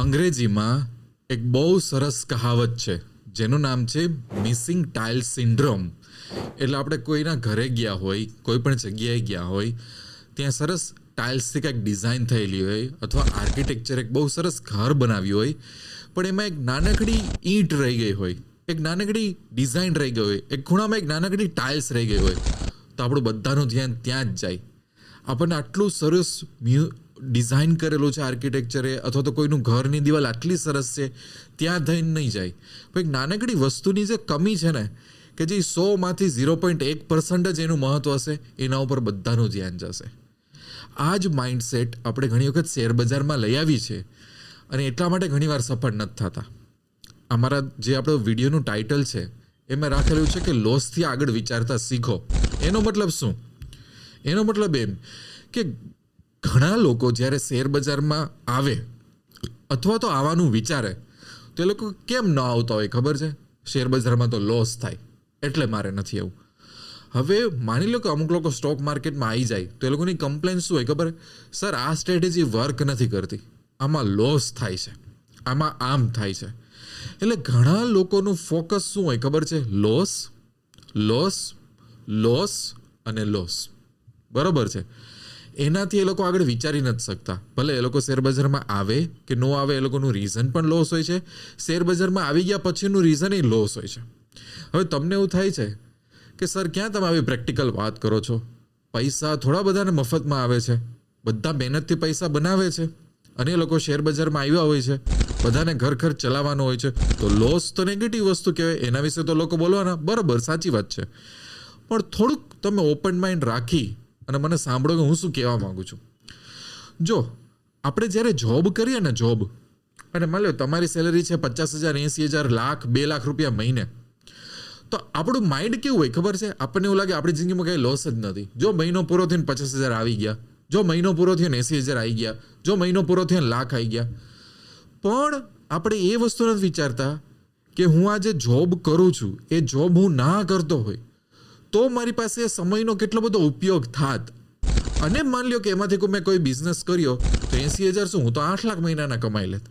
અંગ્રેજીમાં એક બહુ સરસ કહાવત છે, જેનું નામ છે મિસિંગ ટાઇલ સિન્ડ્રોમ. એટલે આપણે કોઈના ઘરે ગયા હોય, કોઈ પણ જગ્યાએ ગયા હોય, ત્યાં સરસ ટાઇલ્સથી કંઈક ડિઝાઇન થયેલી હોય, અથવા આર્કિટેક્ચર એક બહુ સરસ ઘર બનાવ્યું હોય, પણ એમાં એક નાનકડી ઈંટ રહી ગઈ હોય, એક નાનકડી ડિઝાઇન રહી ગઈ હોય, એક ખૂણામાં એક નાનકડી ટાઇલ્સ રહી ગઈ હોય, તો આપણું બધાનું ધ્યાન ત્યાં જ જાય. આપણને આટલું સરસ મ્યુ ડિઝાઇન કરેલું છે આર્કિટેક્ચરે, અથવા તો કોઈનું ઘરની દિવાલ આટલી સરસ છે, ત્યાં થઈને નહીં જાય. પણ એક નાનકડી વસ્તુની જે કમી છે ને, કે જે સોમાંથી ઝીરો પોઈન્ટ એક પર્સન્ટ જ એનું મહત્વ હશે, એના ઉપર બધાનું ધ્યાન જશે. આ જ માઇન્ડસેટ આપણે ઘણી વખત શેર બજારમાં લઈ આવી છે, અને એટલા માટે ઘણીવાર સફળ નથી થતા. અમારા જે આપણો વિડીયોનું ટાઇટલ છે, એમાં રાખેલું છે કે લોસથી આગળ વિચારતા શીખો. એનો મતલબ શું? એનો મતલબ એમ કે ઘણા લોકો જ્યારે શેર બજારમાં આવે અથવા તો આવવાનું વિચારે, તો એ લોકો કેમ ન આવતા હોય ખબર છે? શેર બજારમાં તો લોસ થાય, એટલે મારે નથી આવું. હવે માની લો કે અમુક લોકો સ્ટોક માર્કેટમાં આવી જાય, તો એ લોકોની કમ્પ્લેન શું હોય ખબર? સર આ સ્ટ્રેટેજી વર્ક નથી કરતી. આમાં લોસ થાય છે. આમાં આમ થાય છે. એટલે ઘણા લોકોનું ફોકસ શું હોય ખબર છે? લોસ લોસ લોસ અને લોસ બરોબર છે? એનાથી એ લોકો આગળ વિચારી નથી શકતા. ભલે એ લોકો શેરબજારમાં આવે કે ન આવે એ લોકોનું રીઝન પણ લોસ હોય છે. શેરબજારમાં આવી ગયા પછીનું રીઝન એ લોસ હોય છે. હવે તમને એવું થાય છે કે, સર, ક્યાં તમે આવી પ્રેક્ટિકલ વાત કરો છો? પૈસા થોડા બધાને મફતમાં આવે છે. બધા મહેનતથી પૈસા બનાવે છે અને એ લોકો શેર બજારમાં આવ્યા હોય છે. બધાને ઘર ઘર ચલાવવાનો હોય છે. તો લોસ તો નેગેટિવ વસ્તુ કહેવાય. એના વિશે તો લોકો બોલવાના. બરાબર, સાચી વાત છે. પણ થોડુંક તમે ઓપન માઇન્ડ રાખી અને મને સાંભળો કે હું શું કહેવા માંગુ છું. જો, આપણે જ્યારે જોબ કરીએ ને જોબ અને માની લો તમારી સેલરી છે પચાસ હજાર, એંસી હજાર, લાખ, બે લાખ રૂપિયા મહિને, તો આપણું માઇન્ડ કેવું હોય ખબર છે? આપણને એવું લાગે આપણી જિંદગીમાં કંઈ લોસ જ નથી. જો મહિનો પૂરો થઈને પચાસ હજાર આવી ગયા, જો મહિનો પૂરો થયો ને એંસી હજાર આવી ગયા, જો મહિનો પૂરો થયો લાખ આવી ગયા, પણ આપણે એ વસ્તુ નથી વિચારતા કે હું આ જે જોબ કરું છું, એ જોબ હું ના કરતો હોય. તો મારી પાસે સમયનો કેટલો બધો ઉપયોગ થાત. અને માન લ્યો કે એમાંથી કોઈ મેં કોઈ બિઝનેસ કર્યો, તો એંસી હજાર શું? હું તો આઠ લાખ મહિનાના કમાઈ લેત.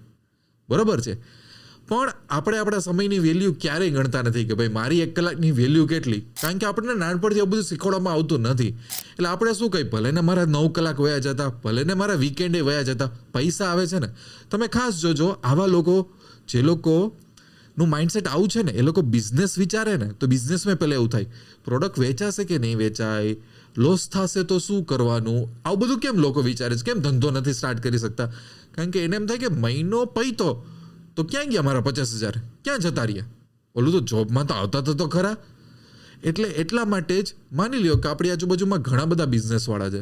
બરોબર છે? પણ આપણે આપણા સમયની વેલ્યુ ક્યારેય ગણતા નથી કે ભાઈ મારી એક કલાકની વેલ્યુ કેટલી? કારણ કે આપણને નાનપણથી આ બધું શીખવાડવામાં આવતું નથી. એટલે આપણે શું કહી ભલે ને મારા નવ કલાક વયા જતા, ભલે ને મારા વીકેન્ડે વયા જતા, પૈસા આવે છે ને. તમે ખાસ જોજો, આવા લોકો, જે લોકો નું માઇન્ડસેટ આવું છે ને, એ લોકો બિઝનેસ વિચારે ને, તો બિઝનેસમાં પહેલાં એવું થાય પ્રોડક્ટ વેચાશે કે નહીં વેચાય લોસ થશે તો શું કરવાનું, આવું બધું કેમ લોકો વિચારે છે? કેમ ધંધો નથી સ્ટાર્ટ કરી શકતા? કારણ કે એને એમ થાય કે મહિનો પૈતો, તો ક્યાં ગયા મારા પચાસ હજાર? ક્યાં જતા રહ્યા? ઓલું તો જોબમાં તો આવતા તો ખરા. એટલે એટલા માટે જ માની લ્યો કે આપણી આજુબાજુમાં ઘણા બધા બિઝનેસવાળા છે.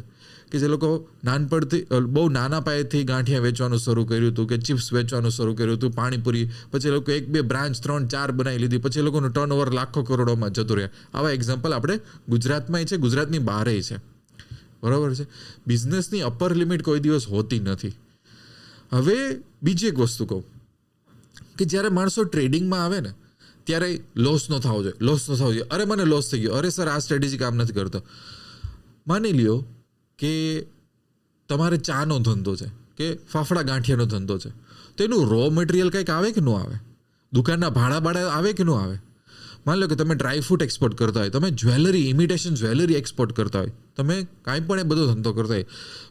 કે જે લોકો નાનપણથી બહુ નાના પાયેથી ગાંઠિયા વેચવાનું શરૂ કર્યું હતું કે ચિપ્સ વેચવાનું શરૂ કર્યું હતું, પાણીપુરી, પછી લોકો એક, બે બ્રાન્ચ, ત્રણ, ચાર બનાવી લીધી, પછી લોકોનું ટર્ન ઓવર લાખો કરોડોમાં જતું રહ્યા. આવા એક્ઝામ્પલ આપણે ગુજરાતમાં છે, ગુજરાતની બહારે છે. બરાબર છે? બિઝનેસની અપર લિમિટ કોઈ દિવસ હોતી નથી. હવે બીજી એક વસ્તુ કહું. કે જ્યારે માણસો ટ્રેડિંગમાં આવે ને ત્યારે લોસ ન થવો જોઈએ લોસ ન થવો જોઈએ. અરે, મને લોસ થઈ ગયો. અરે, સર, આ સ્ટ્રેટેજી કામ નથી કરતો. માની લ્યો કે તમારે ચાનો ધંધો છે, કે ફાફડા ગાંઠિયાનો ધંધો છે. તો એનું રો મટીરિયલ કંઈક આવે કે ન આવે? દુકાનના ભાડા ભાડા આવે કે ન આવે? માની લો કે તમે ડ્રાય ફ્રૂટ એક્સપોર્ટ કરતા હોય, તમે જ્વેલરી ઇમિટેશન જ્વેલરી એક્સપોર્ટ કરતા હોય, તમે કાંઈ પણ એ બધો ધંધો કરતા હોય,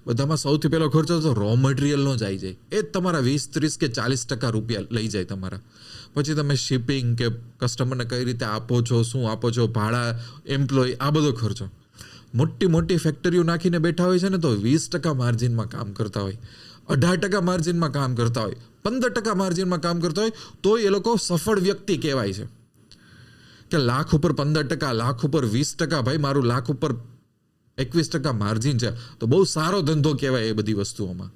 બધામાં સૌથી પહેલો ખર્ચો તો રો મટીરિયલનો જ આવી જાય. એ જ તમારા વીસ, ત્રીસ કે ચાલીસ ટકા રૂપિયા લઈ જાય તમારા. પછી તમે શિપિંગ કે કસ્ટમરને કઈ રીતે આપો છો, શું આપો છો, ભાડા એમ્પ્લોય આ બધો ખર્ચો. મોટી મોટી ફેક્ટરીઓ નાખીને બેઠા હોય છે ને તો વીસ ટકા માર્જિનમાં કામ કરતા હોય, અઢાર ટકા માર્જિનમાં કામ કરતા હોય, પંદર ટકા માર્જિનમાં કામ કરતા હોય તો એ લોકો સફળ વ્યક્તિ કહેવાય છે. કે લાખ ઉપર પંદર ટકા, લાખ ઉપર વીસ ટકા ભાઈ, મારું લાખ ઉપર એકવીસ ટકા માર્જિન છે. તો બહુ સારો ધંધો કહેવાય એ બધી વસ્તુઓમાં.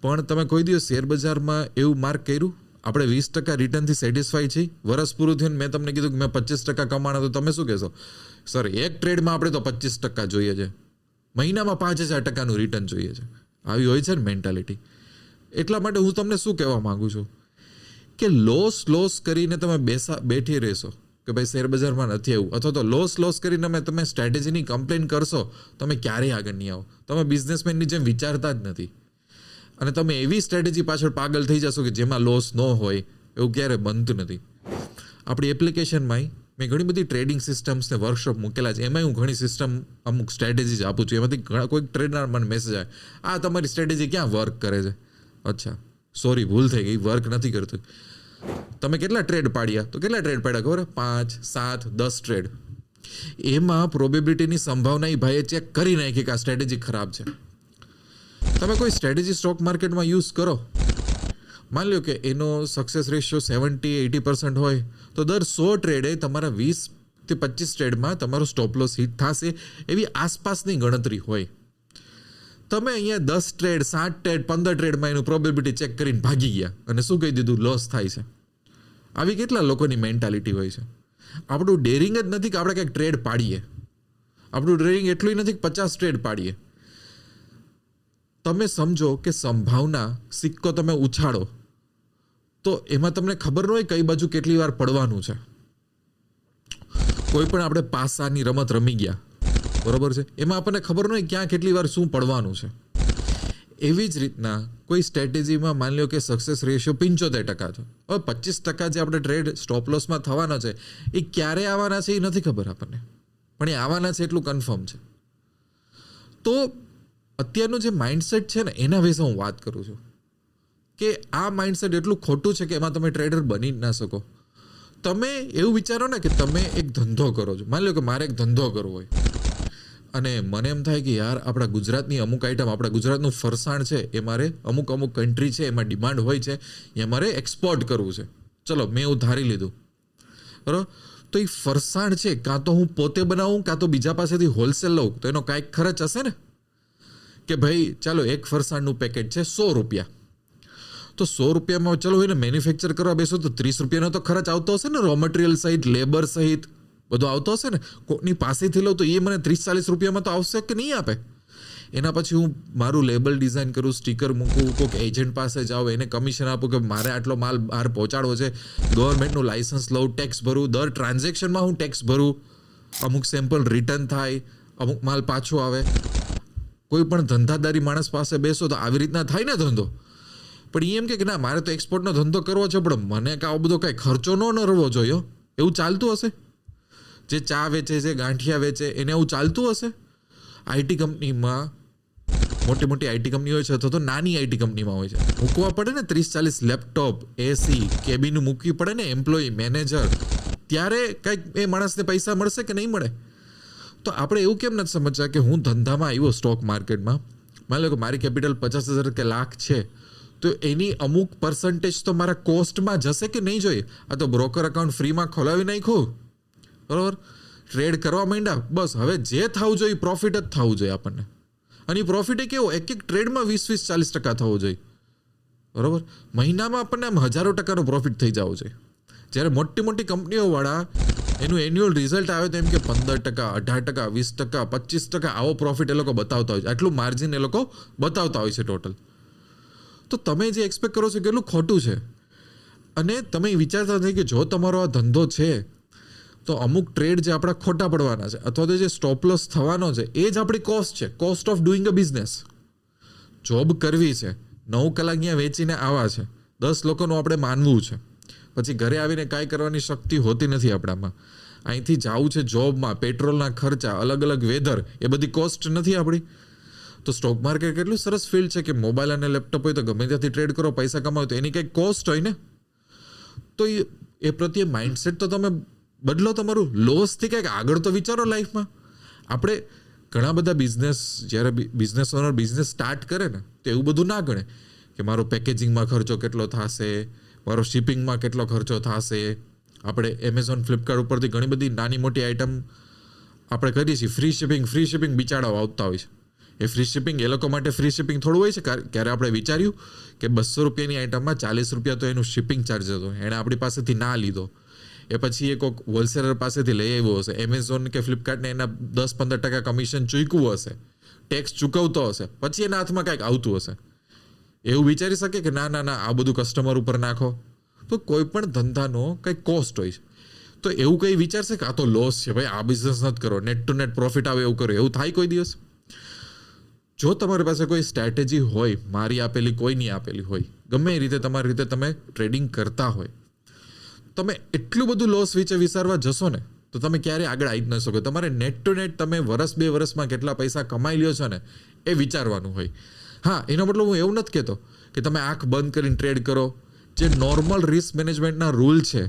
પણ તમે કોઈ દિવસ શેરબજારમાં એવું માર્ક કર્યું? આપણે વીસ ટકા રિટર્નથી સેટિસ્ફાઈ છીએ? વરસ પૂરું થયું મેં તમને કીધું કે મેં પચીસ ટકા કમાણા, તો તમે શું કહેશો? સર એક ટ્રેડમાં આપણે તો પચીસ ટકા જોઈએ છે. મહિનામાં પાંચ હજાર ટકાનું રિટર્ન જોઈએ છે. આવી હોય છે ને મેન્ટાલિટી એટલા માટે હું તમને શું કહેવા માગું છું? કે લોસ લોસ કરીને તમે બેસા, બેઠી રહેશો. કે ભાઈ શેર બજારમાં નથી આવું. અથવા તો લોસ લોસ કરીને અમે તમે સ્ટ્રેટેજીની કમ્પ્લેન કરશો, તમે ક્યારેય આગળ નહીં આવો. તમે બિઝનેસમેનની જેમ વિચારતા જ નથી. અને તમે એવી સ્ટ્રેટેજી પાછળ પાગલ થઈ જશો કે જેમાં લોસ ન હોય, એવું ક્યારે બનતું નથી. આપણી એપ્લિકેશનમાં મેં ઘણી બધી ટ્રેડિંગ સિસ્ટમ્સ ને વર્કશોપ મૂકેલા છે. એમાં હું ઘણી સિસ્ટમ અમુક સ્ટ્રેટેજી આપું છું. એમાંથી ઘણા કોઈક ટ્રેડર મને મેસેજ આવે. આ તમારી સ્ટ્રેટેજી ક્યાં વર્ક કરે છે? અચ્છા સોરી ભૂલ થઈ ગઈ. વર્ક નથી કરતું. તમે કેટલા ટ્રેડ પાડ્યા? તો કેટલા ટ્રેડ પાડ્યા ખબર? પાંચ, સાત, દસ ટ્રેડ એમાં પ્રોબેબિલિટીની સંભાવના એ ભાઈએ ચેક કરી નાખી કે આ સ્ટ્રેટેજી ખરાબ છે. તમે કોઈ સ્ટ્રેટેજી સ્ટોક માર્કેટમાં યુઝ કરો? માન લો કે એનો success ratio seventy eighty percent હોય, તો દર સો ટ્રેડે તમારા વીસ તે પચીસ ટ્રેડમાં તમારો સ્ટોપ લોસ હિટ થશે એવી આસપાસની ગણતરી હોય. તમે અહીંયા દસ ટ્રેડ સાત ટ્રેડ પંદર ટ્રેડમાં એનું પ્રોબેબિલિટી ચેક કરીને ભાગી ગયા અને શું કહી દીધું? લોસ થાય છે. આવી કેટલા લોકોની મેન્ટાલિટી હોય છે? આપણું ડેરિંગ જ નથી કે આપણે કંઈક ટ્રેડ પાડીએ. આપણું ડેરિંગ એટલું નથી કે પચાસ ટ્રેડ પાડીએ. તમે સમજો કે સંભાવના સિક્કો તમે ઉછાળો. તો એમાં તમને ખબર ન હોય કઈ બાજુ કેટલી વાર પડવાનું છે. કોઈ પણ આપણે પાસાની રમત રમી ગયા. બરોબર છે? એમાં આપણને ખબર ન હોય ક્યાં કેટલી વાર શું પડવાનું છે. એવી જ રીતના કોઈ સ્ટ્રેટેજીમાં માની લો કે સક્સેસ રેશિયો પંચોતેર ટકા છે. હવે પચીસ ટકા જે આપણે ટ્રેડ સ્ટોપ લોસમાં થવાના છે, એ ક્યારે આવવાના છે એ નથી ખબર આપણને. પણ એ આવવાના છે એટલું કન્ફર્મ છે. તો અત્યારનું જે માઇન્ડસેટ છે ને, એના વિશે હું વાત કરું છું. કે આ માઇન્ડસેટ એટલું ખોટું છે કે એમાં તમે ટ્રેડર બની જ ના શકો. તમે એવું વિચારો ને કે તમે એક ધંધો કરો છો. માની લો કે મારે એક ધંધો કરવો હોય. અને મને એમ થાય કે યાર, આપણા ગુજરાતની અમુક આઈટમ આપણા ગુજરાતનું ફરસાણ છે, એ મારે અમુક અમુક કન્ટ્રી છે, એમાં ડિમાન્ડ હોય છે, એ મારે એક્સપોર્ટ કરવું છે. ચલો, મેં એવું ધારી લીધું. બરાબર? તો એ ફરસાણ છે, કાં તો હું પોતે બનાવું, કાં તો બીજા પાસેથી હોલસેલ લઉં. તો એનો કાંઈક ખર્ચ હશે ને? કે ભાઈ, ચાલો, એક ફરસાણનું પેકેટ છે, સો રૂપિયા. તો સો રૂપિયામાં ચલો એને મેન્યુફેક્ચર કરવા બેસો, તો ત્રીસ રૂપિયાનો તો ખર્ચ આવતો હશે ને? રો મટીરિયલ સહિત લેબર સહિત. બધું આવતો હશે ને કોની પાસેથી લઉં તો એ મને ત્રીસ ચાલીસ રૂપિયામાં તો આવશે કે નહીં આપે? એના પછી હું મારું લેબલ ડિઝાઇન કરું સ્ટીકર મૂકું, કોઈક એજન્ટ પાસે જાઉં, એને કમિશન આપું કે મારે આટલો માલ બહાર પહોંચાડવો છે ગવર્મેન્ટનું લાઇસન્સ લઉં ટેક્સ ભરું, દર ટ્રાન્ઝેક્શનમાં હું ટેક્સ ભરું, અમુક સેમ્પલ રિટર્ન થાય, અમુક માલ પાછો આવે. કોઈ પણ ધંધાદારી માણસ પાસે બેસો તો આવી રીતના થાય ને ધંધો? પણ એમ કે ના, મારે તો એક્સપોર્ટનો ધંધો કરવો છે, પણ મને કાં બધો કાંઈ ખર્ચો ન નરવો જોઈએ એવું ચાલતું હશે? જે ચા વેચે છે, ગાંઠિયા વેચે, એને એવું ચાલતું હશે? આઈટી કંપનીમાં મોટી મોટી આઈટી કંપની હોય છે અથવા તો નાની આઈટી કંપનીમાં હોય છે. મૂકવા પડે ને ત્રીસ ચાલીસ લેપટોપ એસી કેબિન મૂકવી પડે ને એમ્પ્લોય મેનેજર ત્યારે કંઈક એ માણસને પૈસા મળશે કે નહીં મળે? તો આપણે એવું કેમ નથી સમજતા કે હું ધંધામાં આવ્યો સ્ટોક માર્કેટમાં માની લો કે મારી કેપિટલ પચાસ હજાર કે લાખ છે, તો એની અમુક પર્સન્ટેજ તો મારા કોસ્ટમાં જશે કે નહીં જોઈએ? આ તો બ્રોકર અકાઉન્ટ ફ્રીમાં ખોલાવી નાખ્યું. બરાબર? ટ્રેડ કરવા માંડ્યા, બસ. હવે જે થવું જોઈએ પ્રોફિટ જ થવું જોઈએ આપણને. અને એ પ્રોફિટ એ કેવો? એક એક ટ્રેડમાં વીસ વીસ ચાલીસ ટકા થવો જોઈએ. બરાબર? મહિનામાં આપણને આમ હજારો ટકાનો પ્રોફિટ થઈ જવો જોઈએ. જ્યારે મોટી મોટી કંપનીઓવાળા એનું એન્યુઅલ રિઝલ્ટ આવે તો એમ કે પંદર ટકા, અઢાર ટકા, વીસ ટકા, પચીસ ટકા, આવો પ્રોફિટ એ લોકો બતાવતા હોય છે. આટલું માર્જિન એ લોકો બતાવતા હોય છે ટોટલ તો તમે જે એક્સપેક્ટ કરો છો કેટલું ખોટું છે. અને તમે વિચારતા નથી કે જો તમારો આ ધંધો છે તો અમુક ટ્રેડ જે આપણા ખોટા પડવાના છે, અથવા તો જે સ્ટોપ લોસ થવાનો છે, એ જ આપણી કોસ્ટ છે cost of doing a business job કરવી છે, નવ કલાક અહીંયા વેચીને આવા છે, દસ લોકોનું આપણે માનવું છે. પછી ઘરે આવીને કાંઈ કરવાની શક્તિ હોતી નથી આપણામાં. અહીંથી જવું છે જોબમાં, પેટ્રોલના ખર્ચા, અલગ અલગ વેધર, એ બધી કોસ્ટ નથી આપણી. તો સ્ટોક માર્કેટ કેટલું સરસ ફિલ્ડ છે કે મોબાઈલ અને લેપટોપ હોય તો ગમે ત્યાંથી ટ્રેડ કરો, પૈસા કમાવો તો એની કંઈક કોસ્ટ હોય ને? તો એ એ પ્રત્યે માઇન્ડસેટ તો તમે બદલો તમારું. લોસથી કંઈક આગળ તો વિચારો લાઈફમાં આપણે ઘણા બધા બિઝનેસ જ્યારે બિઝનેસ ઓનર બિઝનેસ સ્ટાર્ટ કરે ને, તો એવું બધું ના ગણે. કે મારો પેકેજિંગમાં ખર્ચો કેટલો થશે, મારો શિપિંગમાં કેટલો ખર્ચો થશે. આપણે એમેઝોન ફ્લિપકાર્ટ ઉપરથી ઘણી બધી નાની મોટી આઇટમ આપણે કરીએ છીએ. ફ્રી શિપિંગ ફ્રી શિપિંગ બિચારાઓ આવતા હોય છે. એ ફ્રી શિપિંગ એ લોકો માટે ફ્રી શિપિંગ થોડું હોય છે. ક્યારે આપણે વિચાર્યું કે બસો રૂપિયાની આઇટમમાં ચાલીસ રૂપિયા તો એનું શિપિંગ ચાર્જ હતો. એણે આપણી પાસેથી ના લીધો. એ પછી એ કોઈક હોલસેલર પાસેથી લઈ આવ્યો હશે. એમેઝોન કે ફ્લિપકાર્ટને એના દસ પંદર ટકા કમિશન ચૂકવું હશે. ટેક્સ ચૂકવતો હશે. પછી એના હાથમાં કાંઈક આવતું હશે. એવું વિચારી શકે કે ના ના ના, આ બધું કસ્ટમર ઉપર નાખો. તો કોઈ પણ ધંધાનો કંઈક કોસ્ટ હોય છે. તો એવું કંઈ વિચારશે કે આ તો લોસ છે ભાઈ, આ બિઝનેસ નથી કરો. નેટ ટુ નેટ પ્રોફિટ આવે એવું કરો. એવું થાય કોઈ દિવસ? જો તમારી પાસે કોઈ સ્ટ્રેટેજી હોય, મારી આપેલી, કોઈની આપેલી હોય, ગમે એ રીતે તમારી રીતે તમે ટ્રેડિંગ કરતા હોય તમે એટલું બધું લોસ વિશે વિચારવા જશો ને, તો તમે ક્યારેય આગળ આવી જ ન શકો. તમારે નેટ ટુ નેટ તમે વર્ષ બે વર્ષમાં કેટલા પૈસા કમાઈ લ્યો છો ને, એ વિચારવાનું હોય. હા, એનો મતલબ હું એવું નથી કહેતો કે તમે આંખ બંધ કરીને ટ્રેડ કરો. જે નોર્મલ રિસ્ક મેનેજમેન્ટના રૂલ છે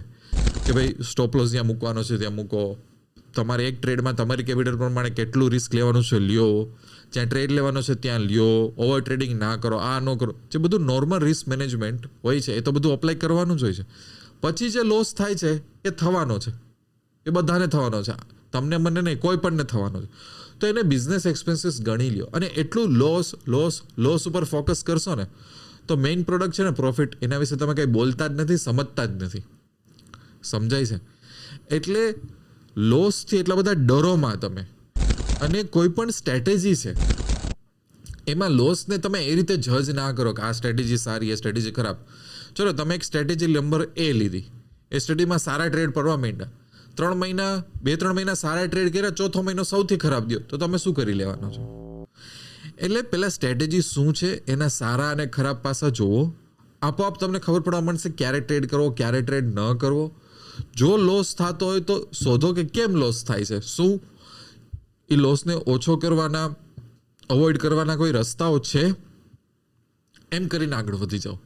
કે ભાઈ સ્ટોપ લોસ જ્યાં મૂકવાનો છે ત્યાં મૂકો. તમારે એક ટ્રેડમાં તમારી કેપિટલ પ્રમાણે કેટલું રિસ્ક લેવાનું છે લ્યો. જ્યાં ટ્રેડ લેવાનો છે ત્યાં લ્યો. ઓવર ટ્રેડિંગ ના કરો, આ ન કરો. જે બધું નોર્મલ રિસ્ક મેનેજમેન્ટ હોય છે, એ તો બધું અપ્લાય કરવાનું જ હોય છે. પછી જે લોસ થાય છે, એ થવાનો છે. એ બધાને થવાનો છે. તમને મને નહીં, કોઈ પણને થવાનો છે. તો એને બિઝનેસ એક્સપેન્સીસ ગણી લ્યો. અને એટલું લોસ લોસ લોસ ઉપર ફોકસ કરશો ને, તો મેઇન પ્રોડક્ટ છે ને પ્રોફિટ એના વિશે તમે કંઈ બોલતા જ નથી, સમજતા જ નથી. સમજાય છે? એટલે લોસથી એટલા બધા ડરોમાં તમે. અને કોઈ પણ સ્ટ્રેટેજી છે, એમાં લોસને તમે એ રીતે જજ ના કરો કે આ સ્ટ્રેટેજી સારી, એ સ્ટ્રેટેજી ખરાબ. ચલો, તમે એક સ્ટ્રેટેજી નંબર એ લીધી. એ સ્ટ્રેટેજીમાં સારા ટ્રેડ પડવા માંડ્યા. ત્રણ મહિના, બે, ત્રણ મહિના સારા ટ્રેડ કર્યા, ચોથો મહિનો સૌથી ખરાબ ગયો. તો તમે શું કરી લેવાનો છો? એટલે પેલા સ્ટ્રેટેજી શું છે? એના સારા અને ખરાબ પાસા જુઓ. આપોઆપ તમને ખબર પડવા માંડશે ક્યારે ટ્રેડ કરવો, ક્યારે ટ્રેડ ન કરવો. જો લોસ થતો હોય તો શોધો કે કેમ લોસ થાય છે. શું? એ લોસને ઓછો કરવાના અવોઇડ કરવાના કોઈ રસ્તાઓ છે? એમ કરીને આગળ વધી જાઓ.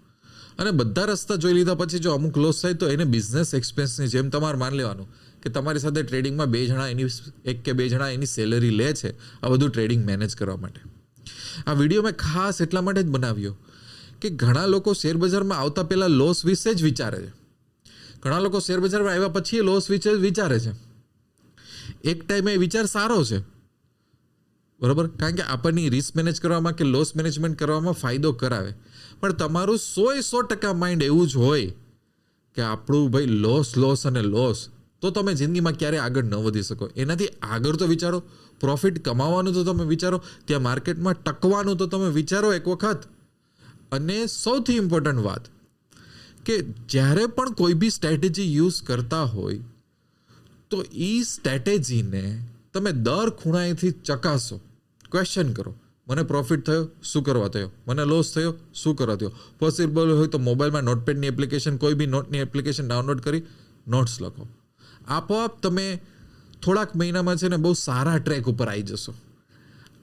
અને બધા રસ્તા જોઈ લીધા પછી જો અમુક લોસ થાય તો એને બિઝનેસ એક્સપેન્સની જેમ તમારે માન લેવાનું. કે તમારી સાથે ટ્રેડિંગમાં બે જણા એની એક કે બે જણા એની સેલરી લે છે, આ બધું ટ્રેડિંગ મેનેજ કરવા માટે. આ વીડિયો મેં ખાસ એટલા માટે જ બનાવ્યો કે ઘણા લોકો શેરબજારમાં આવતા પહેલાં લોસ વિશે જ વિચારે છે. ઘણા લોકો શેરબજારમાં આવ્યા પછી લોસ વિશે જ વિચારે છે. એક ટાઈમે એ વિચાર સારો છે. બરોબર? કારણ કે આપણને રિસ્ક મેનેજ કરવામાં કે લોસ મેનેજમેન્ટ કરવામાં ફાયદો કરાવે. પણ તમારું સો એ સો ટકા માઇન્ડ એવું જ હોય કે આપણું ભાઈ લોસ લોસ અને લોસ તો તમે જિંદગીમાં ક્યારેય આગળ ન વધી શકો. એનાથી આગળ તો વિચારો પ્રોફિટ કમાવાનું તો તમે વિચારો, ત્યાં માર્કેટમાં ટકવાનું તો તમે વિચારો એક વખત. અને સૌથી ઇમ્પોર્ટન્ટ વાત કે જ્યારે પણ કોઈ બી સ્ટ્રેટેજી યુઝ કરતા હોય, તો એ સ્ટ્રેટેજીને તમે દર ખૂણાએથી ચકાસો. ક્વેશ્ચન કરો. મને પ્રોફિટ થયો, શું કરવા થયો? મને લોસ થયો, શું કરવા થયો? પોસિબલ હોય તો મોબાઈલમાં નોટપેડની એપ્લિકેશન કોઈ બી નોટની એપ્લિકેશન ડાઉનલોડ કરી નોટ્સ લખો. આપોઆપ તમે થોડાક મહિનામાં છે ને બહુ સારા ટ્રેક ઉપર આવી જશો.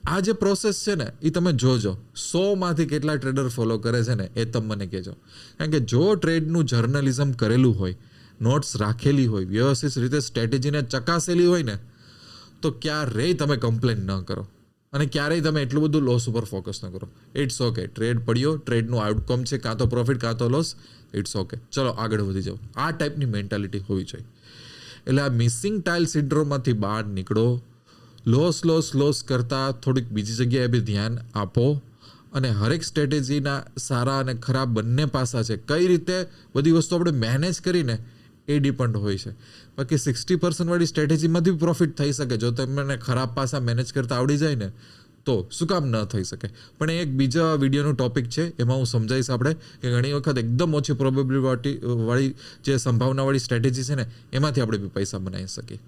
આ જે પ્રોસેસ છે ને એ તમે જોજો. સોમાંથી કેટલા ટ્રેડર ફોલો કરે છે ને, એ તમે મને કહેજો. કારણ કે જો ટ્રેડનું જર્નલિઝમ કરેલું હોય નોટ્સ રાખેલી હોય, વ્યવસ્થિત રીતે સ્ટ્રેટેજીને ચકાસેલી હોય ને, તો ક્યારેય તમે કમ્પ્લેન ન કરો. અને ક્યારેય તમે એટલું બધું લોસ ઉપર ફોકસ ન કરો. ઇટ્સ ઓકે ટ્રેડ પડ્યો ટ્રેડનું આઉટકમ છે, કાં તો પ્રોફિટ કાં તો લોસ ઇટ્સ ઓકે ચલો, આગળ વધી જાઓ. આ ટાઈપની મેન્ટાલિટી હોવી જોઈએ. એટલે આ મિસિંગ ટાઇલ સિન્ડ્રોમમાંથી બહાર નીકળો. લોસ લોસ લોસ કરતાં થોડીક બીજી જગ્યાએ બી ધ્યાન આપો. અને હરેક સ્ટ્રેટેજીના સારા અને ખરાબ બંને પાસા છે. કઈ રીતે બધી વસ્તુ આપણે મેનેજ કરીને એ ડિપેન્ડ હોય છે. બાકી સિક્સટી પર્સન્ટવાળી સ્ટ્રેટેજીમાંથી પ્રોફિટ થઈ શકે. જો તમને ખરાબ પાસા મેનેજ કરતા આવડી જાય ને, તો શું કામ ન થઈ શકે? પણ એ એક બીજા વિડીયોનું ટોપિક છે, એમાં હું સમજાવીશ આપણે કે ઘણી વખત એકદમ ઓછી પ્રોબેબિલિટી વાળી જે સંભાવનાવાળી સ્ટ્રેટેજી છે ને, એમાંથી આપણે બી પૈસા બનાવી શકીએ.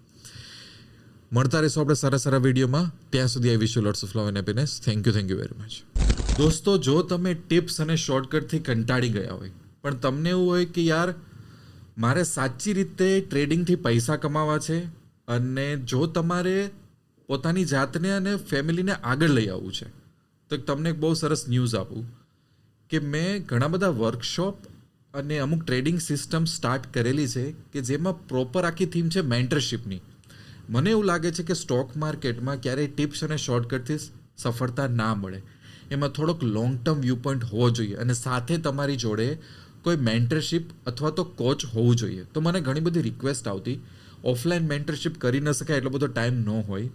મળતા રહીશું આપણે સારા સારા વિડીયોમાં ત્યાં સુધી I wish you lots of love and happiness thank you thank you very much દોસ્તો, જો તમે ટિપ્સ અને શોર્ટકટથી કંટાળી ગયા હોય, પણ તમને એવું હોય કે યાર મારે સાચી રીતે ટ્રેડિંગથી પૈસા કમાવા છે અને જો તમારે પોતાની જાતને અને ફેમિલીને આગળ લઈ આવવું છે, તો તમને એક બહુ સરસ ન્યૂઝ આપું કે મેં ઘણા બધા વર્કશોપ અને અમુક ટ્રેડિંગ સિસ્ટમ સ્ટાર્ટ કરેલી છે કે જેમાં પ્રોપર આખી થીમ છે મેન્ટરશિપની મને એવું લાગે છે કે સ્ટોક માર્કેટમાં ક્યારેય ટિપ્સ અને શોર્ટકટથી સફળતા ના મળે. એમાં થોડોક લોંગ ટર્મ વ્યૂ પોઈન્ટ હોવો જોઈએ અને સાથે તમારી જોડે કોઈ મેન્ટરશિપ અથવા તો કોચ હોવું જોઈએ. તો મને ઘણી બધી રિક્વેસ્ટ આવતી. ઓફલાઈન મેન્ટરશિપ કરી ન શકાય, એટલો બધો ટાઈમ ન હોય.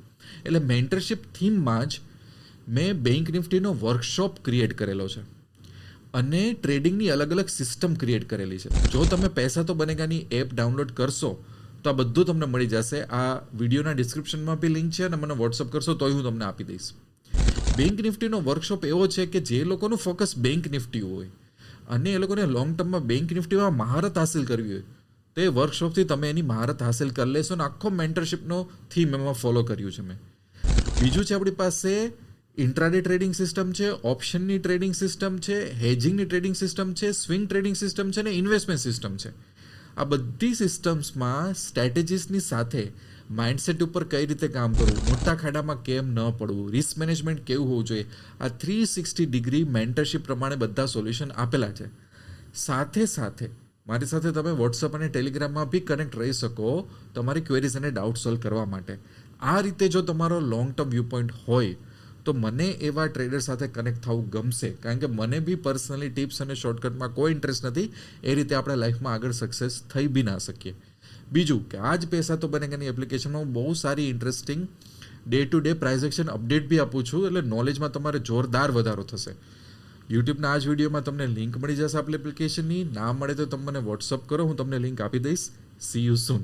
એટલે મેન્ટરશિપ થીમમાં જ મેં બેંક નિફ્ટીનો વર્કશોપ ક્રિએટ કરેલો છે. અને ટ્રેડિંગની અલગ અલગ સિસ્ટમ ક્રિએટ કરેલી છે. જો તમે પૈસા તો બનેગાની એપ ડાઉનલોડ કરશો, તો આ બધું તમને મળી જશે. આ વિડીયોના ડિસ્ક્રિપ્શનમાં બી લિંક છે અને મને વોટ્સઅપ કરશો, તોય હું તમને આપી દઈશ. બેંક નિફ્ટીનો વર્કશોપ એવો છે કે જે લોકોનું ફોકસ બેંક નિફ્ટી હોય. અને એ લોકોને લોંગ ટર્મમાં બેંક નિફ્ટીમાં મહારત હાસિલ કરવી હોય. તો એ વર્કશોપથી તમે એની મહારત હાસિલ કરી લેશો અને આખો મેન્ટરશીપનો થીમ એમાં ફોલો કર્યું છે મેં. બીજું છે આપણી પાસે ઇન્ટ્રાડે ટ્રેડિંગ સિસ્ટમ છે ઓપ્શનની ટ્રેડિંગ સિસ્ટમ છે હેજિંગની ટ્રેડિંગ સિસ્ટમ છે સ્વિંગ ટ્રેડિંગ સિસ્ટમ છે અને ઇન્વેસ્ટમેન્ટ સિસ્ટમ છે. આ બધી સિસ્ટમ્સમાં સ્ટ્રેટેજીસની સાથે માઇન્ડસેટ ઉપર કઈ રીતે કામ કરવું? મોટા ખાડામાં કેમ ન પડવું? રિસ્ક મેનેજમેન્ટ કેવું હોવું જોઈએ? આ થ્રી સિક્સટી ડિગ્રી મેન્ટરશીપ પ્રમાણે બધા સોલ્યુશન આપેલા છે. સાથે સાથે, મારી સાથે તમે વોટ્સઅપ અને ટેલિગ્રામમાં બી કનેક્ટ રહી શકો તમારી ક્વેરીઝ અને ડાઉટ સોલ્વ કરવા માટે. આ રીતે જો તમારો લોંગ ટર્મ વ્યૂ પોઈન્ટ હોય, તો મને એવા ટ્રેડર સાથે કનેક્ટ થવું ગમશે. કારણ કે મને બી પર્સનલી ટિપ્સ અને શોર્ટકટમાં કોઈ ઇન્ટરેસ્ટ નથી. એ રીતે આપણે લાઈફમાં આગળ સક્સેસ થઈ બી ના શકીએ. બીજું કે આ જ પૈસા તો બનેગાની એપ્લિકેશનમાં હું બહુ સારી interesting day to day price action update બી આપું છું, એટલે નોલેજમાં તમારે જોરદાર વધારો થશે. યુટ્યુબના આ જ વિડીયોમાં તમને લિંક મળી જશે આપણી એપ્લિકેશનની ના મળે તો તમે મને વોટ્સઅપ કરો, હું તમને લિંક આપી દઈશ. C you soon